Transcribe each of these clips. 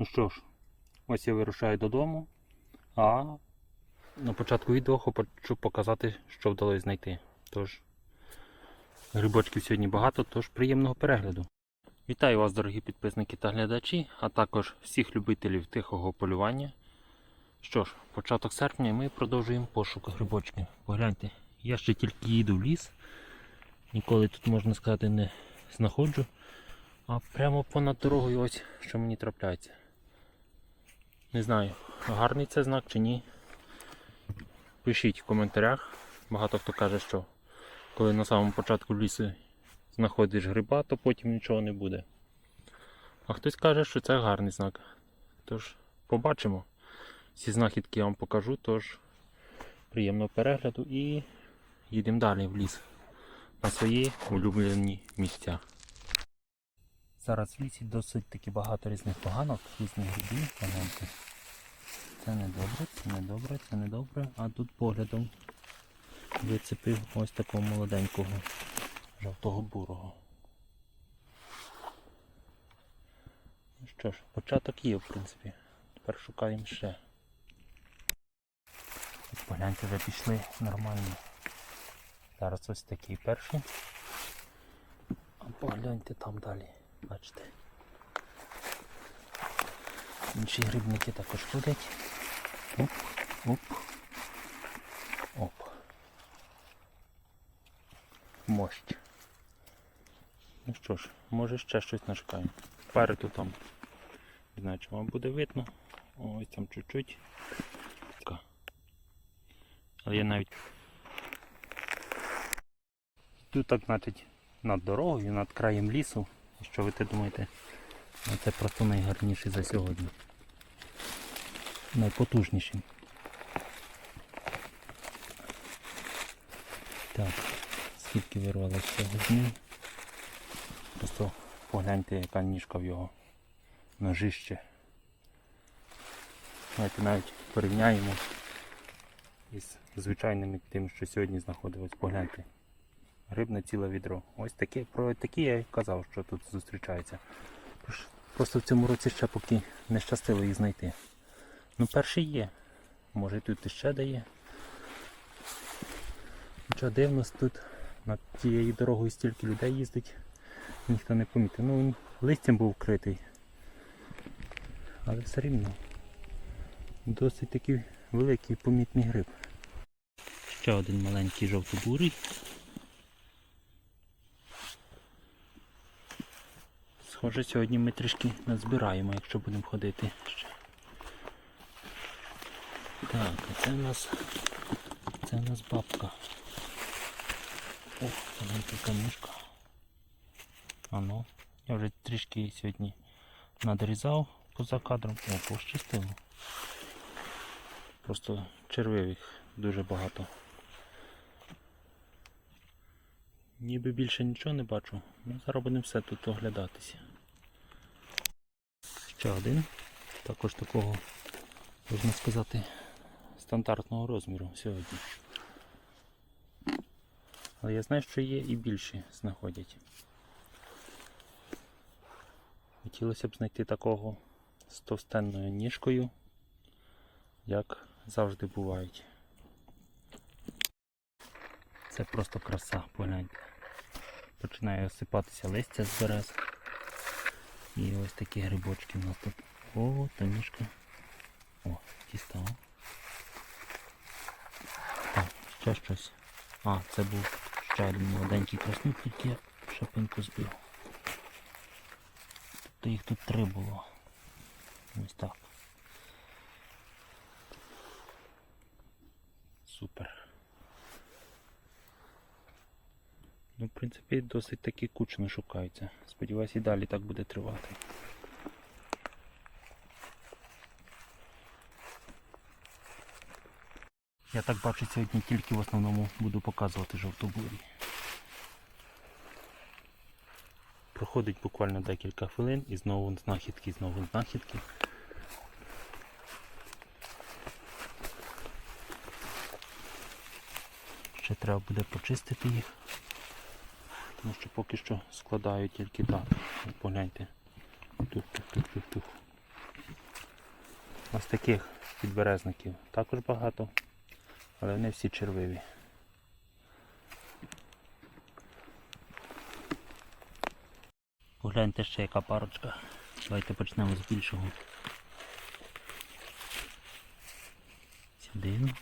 Ну що ж, ось я вирушаю додому, а на початку відео хочу показати, що вдалося знайти. Тож, грибочків сьогодні багато, тож приємного перегляду. Вітаю вас, дорогі підписники та глядачі, а також всіх любителів тихого полювання. Що ж, початок серпня ми продовжуємо пошук грибочків. Погляньте, я ще тільки їду в ліс, ніколи тут, можна сказати, не знаходжу. А прямо понад дорогою ось що мені трапляється. Не знаю, гарний це знак чи ні. Пишіть в коментарях. Багато хто каже, що коли на самому початку лісу знаходиш гриба, то потім нічого не буде. А хтось каже, що це гарний знак. Тож, побачимо. Всі знахідки я вам покажу, тож приємного перегляду і їдемо далі в ліс на свої улюблені місця. Зараз в лісі досить таки багато різних поганок, різних грибів. Погляньте. Це не добре, це не добре, це не добре. А тут поглядом вицепив ось такого молоденького, жовтого бурого. Ну що ж, початок є, в принципі. Тепер шукаємо ще. Ось Погляньте, вже пішли нормальні. Зараз ось такий перший. А погляньте там далі. Бачите. Інші грибники також ходять. Оп, оп. Оп. Мощ. Ну що ж, може ще щось нашукаємо. Впереду там. Не знаю, чи вам буде видно. Ось там чуть-чуть. Але я навіть тут так, значить, над дорогою, над краєм лісу. Що ви те думаєте? Ну, Це просто найгарніший за сьогодні. Найпотужніший. Так, скільки вирвалося цього. Просто погляньте, яка ніжка в його ножище. Давайте навіть порівняємо із звичайними тим, що сьогодні знаходилось. Погляньте. Рибне ціле відро. Ось таке, про такі я й казав, що тут зустрічається. Просто в цьому році ще поки не щастило їх знайти. Ну перший є. Може тут іще дає. Хоча дивно тут над тією дорогою стільки людей їздить, ніхто не помітив. Ну він листям був вкритий. Але все рівно досить такий великий помітний гриб. Ще один маленький жовтобурий. Схоже, сьогодні ми трішки назбираємо, якщо будемо ходити ще. Так, а це у нас це у нас бабка. Ох, маленька камішка. А ну, я вже трішки сьогодні надрізав поза кадром. О, пощастило. Просто червив їх дуже багато. Ніби більше нічого не бачу. Ну, зараз будемо все тут оглядатися. Ще один. Також такого, можна сказати, стандартного розміру сьогодні. Але я знаю, що є і більші знаходять. Хотілося б знайти такого з товстенною ніжкою, як завжди бувають. Це просто краса, погляньте. Починає осипатися листя з берез. І ось такі грибочки у нас тут. О, танішка. О, дістав. Ще щось. А, це був ще один молоденький краснюк, тільки я шапинку збив. Тобто їх тут три було. Ось так. Супер. Ну, в принципі, досить таки кучно шукаються. Сподіваюсь, і далі так буде тривати. Я так бачу, сьогодні тільки в основному буду показувати жовтобурі. Проходить буквально декілька хвилин і знову знахідки, знову знахідки. Ще треба буде почистити їх. Тому що поки що складаю тільки так. Погляньте. Тух, тух, тух, тух, тух. Ось таких підберезників також багато, але вони всі червиві. Погляньте ще яка парочка. Давайте почнемо з більшого. Один.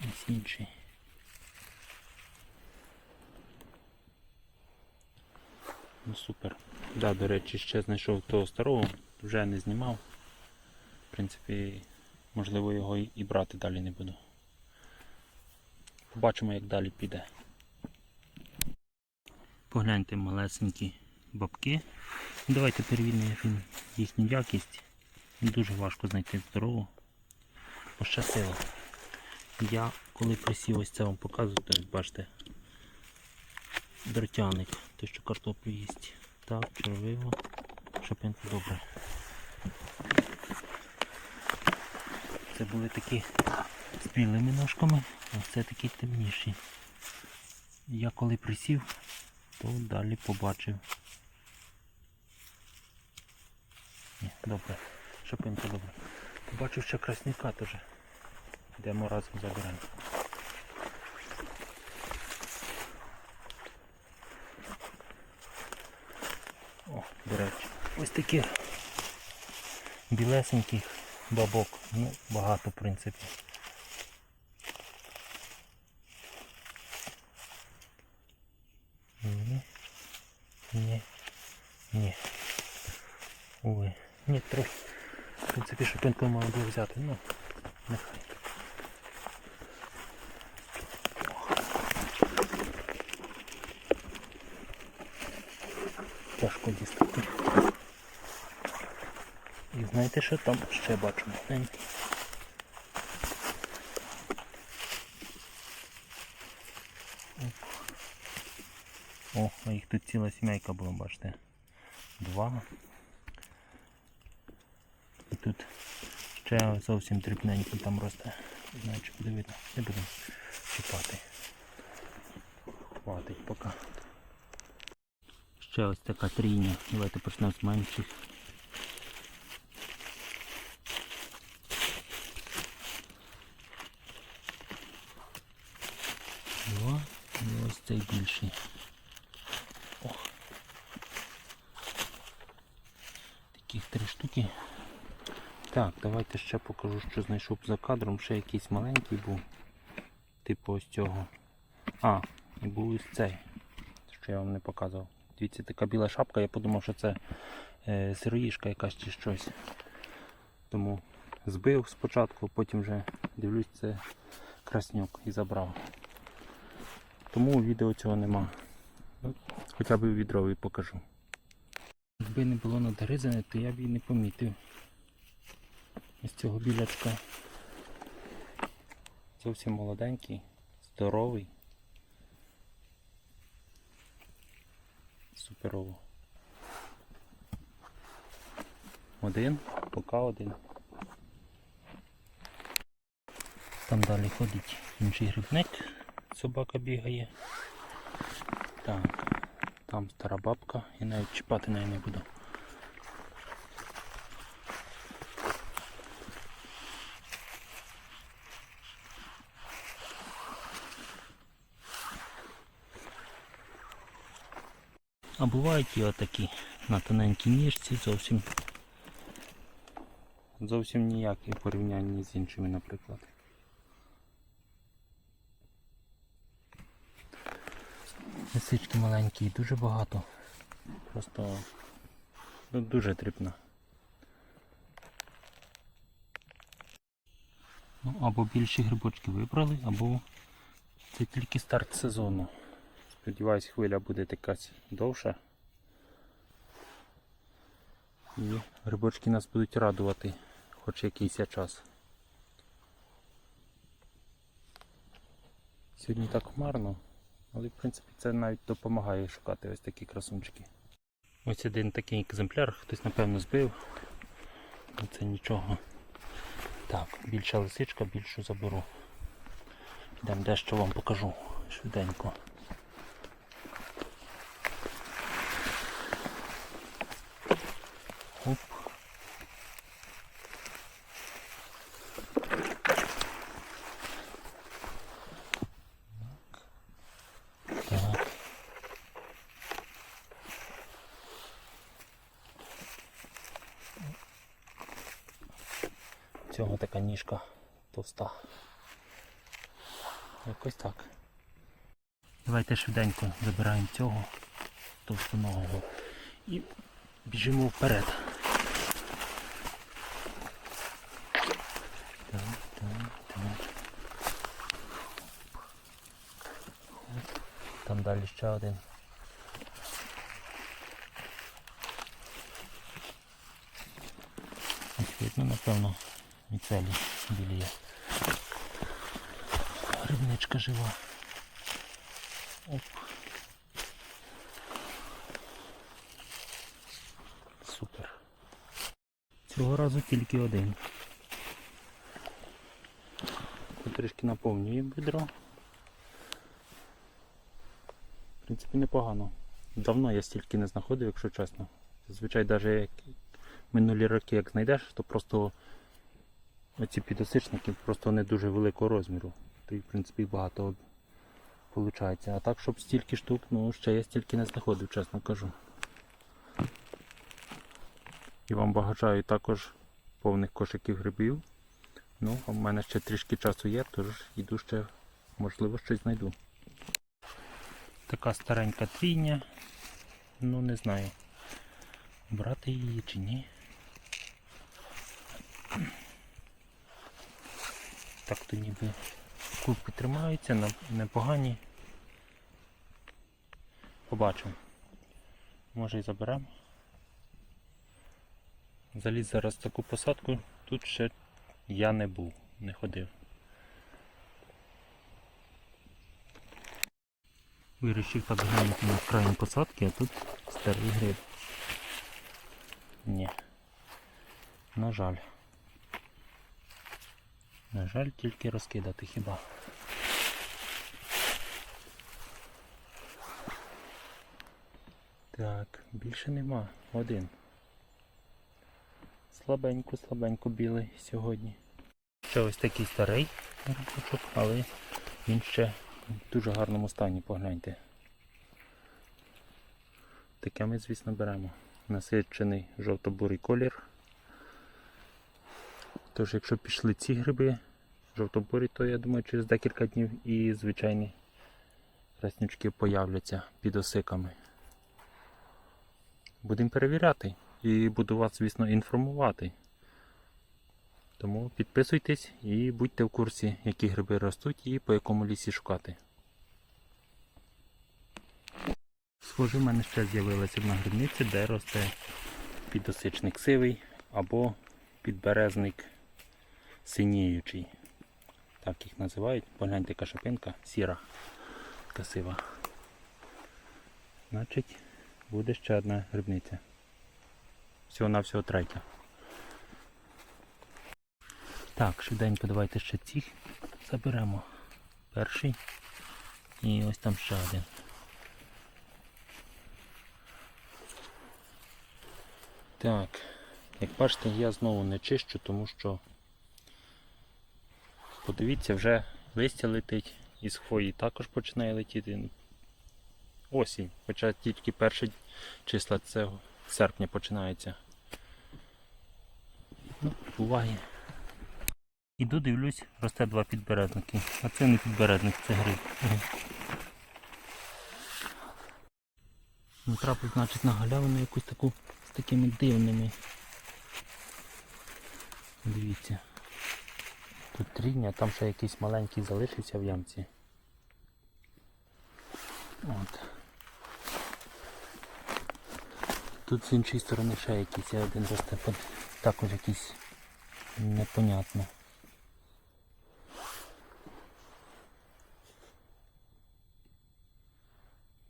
Ось інший. Ну супер. Да, до речі, ще знайшов того старого, вже не знімав. В принципі, можливо його і брати далі не буду. Побачимо як далі піде. Погляньте малесенькі бабки. Давайте перевіримо їхню якість. Дуже важко знайти здорову. Пощастило. Я коли присів ось це вам показую, то бачите. Дротяник, той що картоплю їсть. Так, червиво. Шапинку добре. Це були такі з білими ножками, а це такі темніші. Я коли присів, то далі побачив. Ні, добре. Шапинка добре. Побачив ще красняка теж. Йдемо разом заберемо. О, до речі. Ось таких білесеньких бабок. Ну, багато в принципі. Ні. Ні. Ні. Ой. Ні, трохи. В принципі, шипинку мав би взяти. Ну, нехай. Тяжко дістати. Знаєте, що там ще бачу маленький. О, а їх тут ціла сімейка була, бачите. Два. І тут ще зовсім дрібненький там росте. Не знаю, чи буде видно. Не будемо чіпати. Хватить поки. Ще ось така трійня. Давайте почнемо з менших. Два. І ось цей більший. Ох. Таких три штуки. Так, давайте ще покажу, що знайшов за кадром. Ще якийсь маленький був. Типу ось цього. А, і був ось цей, що я вам не показував. Дивіться, така біла шапка, я подумав, що це е, сироїшка якась чи щось. Тому збив спочатку, потім вже дивлюсь, це краснюк і забрав. Тому відео цього нема. Ну, Хоча б відровий покажу. Якби не було надгризане, то я б і не помітив. Ось цього білячка. Зовсім молоденький, здоровий. Суперово. Один, поки один. Там далі ходить інший грибник, собака бігає. Так, там стара бабка, я навіть чіпати неї не буду. А бувають і отакі на тоненькій ніжці зовсім зовсім ніякі в порівнянні з іншими, наприклад. Лисички маленькі, дуже багато. Просто ну, дуже дрібна. Ну, або більші грибочки вибрали, або це тільки старт сезону. Сподіваюсь, хвиля буде якась довша. І грибочки нас будуть радувати хоч якийсь час. Сьогодні так хмарно, але в принципі це навіть допомагає шукати ось такі красунчики. Ось один такий екземпляр, хтось напевно збив. Це нічого. Так, більша лисичка, більшу заберу. Йдемо дещо вам покажу швиденько. Цього така ніжка товста. Якось так. Давайте швиденько забираємо цього товстоногого і біжимо вперед. Там далі ще один. Ось напевно, міцелі білі є. Грибничка жива. Оп. Супер. Цього разу тільки один. Трішки наповнює бедро. В принципі, непогано. Давно я стільки не знаходив, якщо чесно. Зазвичай навіть як минулі роки як знайдеш, то просто оці підосичники просто не дуже великого розміру. То в принципі багато виходить. А так, щоб стільки штук, ну ще я стільки не знаходив, чесно кажу. І вам бажаю також повних кошиків грибів. Ну, а в мене ще трішки часу є, тож іду ще, можливо, щось знайду. Така старенька трійня. Ну не знаю. Брати її чи ні. Так то ніби кубки тримаються, непогані. Побачимо. Може і заберемо. Заліз зараз таку посадку, тут ще я не був, не ходив. Вирішив так глянути на крайні посадки, а тут старий гриб. Ні. На жаль. На жаль, тільки розкидати хіба. Так, більше нема. Один. Слабенько, слабенько білий сьогодні. Ще ось такий старий грибочок, але він ще в дуже гарному стані, погляньте. Таке ми, звісно, беремо. Насичений жовто-бурий колір. Тож, якщо пішли ці гриби жовто-бурі, то я думаю, через декілька днів і звичайні краснючки появляться під осиками. Будемо перевіряти і буду вас, звісно, інформувати. Тому підписуйтесь і будьте в курсі, які гриби ростуть і по якому лісі шукати. Схоже, в мене ще з'явилася одна грибниця, де росте підосичник сивий або підберезник синіючий. Так їх називають. Погляньте, яка шапинка сіра, така сива. Значить, буде ще одна грибниця. Всього на всього третя. Так, швиденько давайте ще цих заберемо. Перший. І ось там ще один. Так, як бачите, я знову не чищу, тому що подивіться, вже листя летить, із хвої також починає летіти. Осінь, хоча тільки перші числа цього серпня починається. Ну, буває. Іду дивлюсь, росте два підберезники. А це не підберезник, це гриб. Натрапив, значить, на галявину якусь таку з такими дивними. Дивіться. Тут трійня, там ще якийсь маленький залишився в ямці. От. Тут з іншої сторони ще якийсь є один росте, також якийсь непонятно.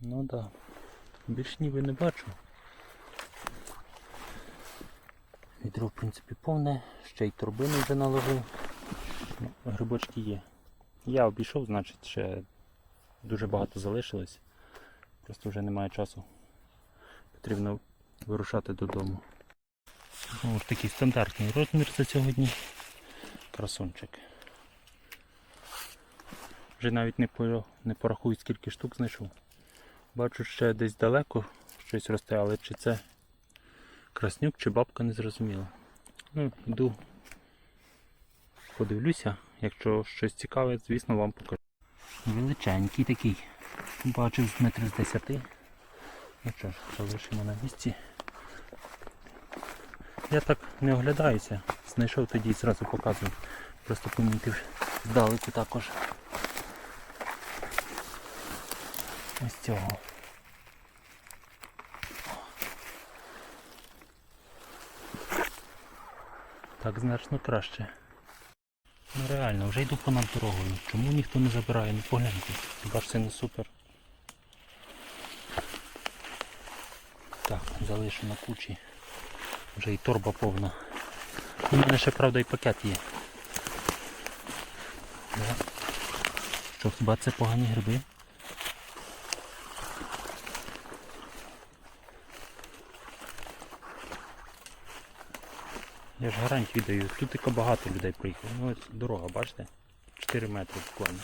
Ну так. Да. Більш ніби не бачу. Відро в принципі повне, ще й турбину вже наложив. Грибочки є. Я обійшов, значить ще дуже багато залишилось. Просто вже немає часу. Потрібно вирушати додому. Ж такий стандартний розмір за сьогодні. Красунчик. Вже навіть не, не порахую, скільки штук знайшов. Бачу ще десь далеко щось росте, але чи це краснюк, чи бабка не зрозуміло. Ну, йду подивлюся. Якщо щось цікаве, звісно, вам покажу. Величенький такий. Бачив метр з десяти. Ну що ж, залишимо на місці. Я так не оглядаюся. Знайшов тоді і зразу показую. Просто помітив здалеку також. Ось цього. Так значно краще. Ну реально, вже йду понад дорогою. Чому ніхто не забирає? Ну погляньте. Хіба ж це не супер? Так, залишу на кучі. Вже і торба повна. У мене ще правда і пакет є. Що, хіба це погані гриби? Я ж гарантію даю. Тут тільки багато людей приїхало. Ну ось дорога, бачите? 4 метри буквально.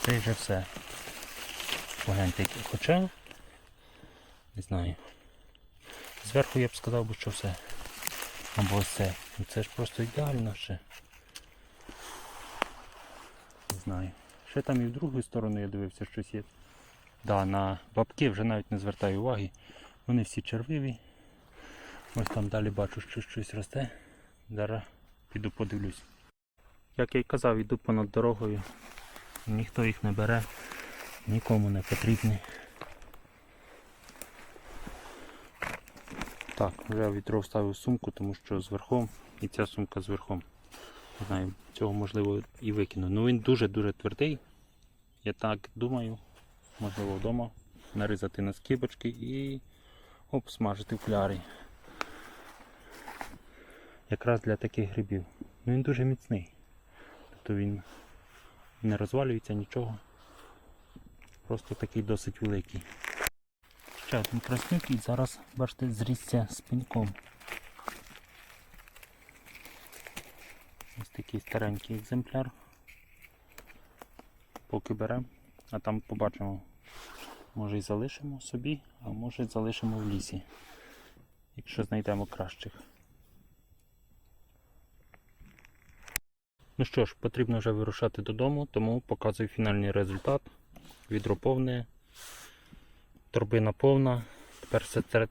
Це вже все. Погляньте, які. Хоча, не знаю. Зверху я б сказав, що все. Або це. Ну, Це ж просто ідеально ще. Не знаю. Ще там і в другу сторону я дивився, щось є. Да, на бабки вже навіть не звертаю уваги. Вони всі червиві. Ось там далі бачу, що щось росте. Зараз піду подивлюсь. Як я й казав, йду понад дорогою. Ніхто їх не бере, нікому не потрібні. Так, вже відро вставив сумку, тому що з верхом і ця сумка з верхом. Не знаю, цього можливо і викину. Ну він дуже-дуже твердий. Я так думаю, можливо вдома нарізати на скибочки і обсмажити в клярі. Якраз для таких грибів. Ну він дуже міцний. Тобто він не розвалюється нічого. Просто такий досить великий. Ще один краснюк і зараз, бачите, зрісся з. Ось такий старенький екземпляр. Поки беремо, а там побачимо. Може і залишимо собі, а може залишимо в лісі, якщо знайдемо кращих. Ну що ж, потрібно вже вирушати додому, тому показую фінальний результат. Відро повне, торбина повна. Тепер все це,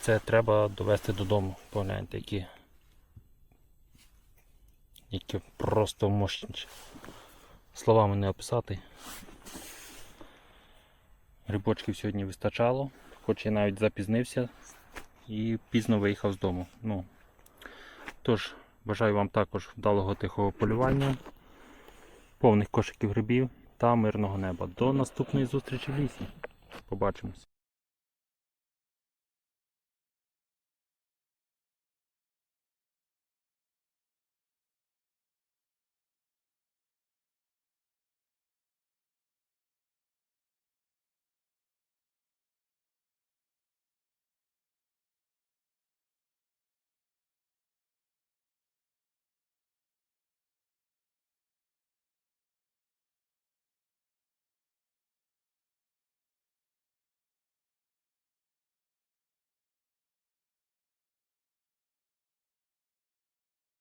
це треба довести додому. Погляньте, які, які просто мощні. Словами не описати. Грибочків сьогодні вистачало, хоч я навіть запізнився і пізно виїхав з дому. Ну, тож, бажаю вам також вдалого тихого полювання, повних кошиків грибів та мирного неба. До наступної зустрічі в лісі. Побачимось.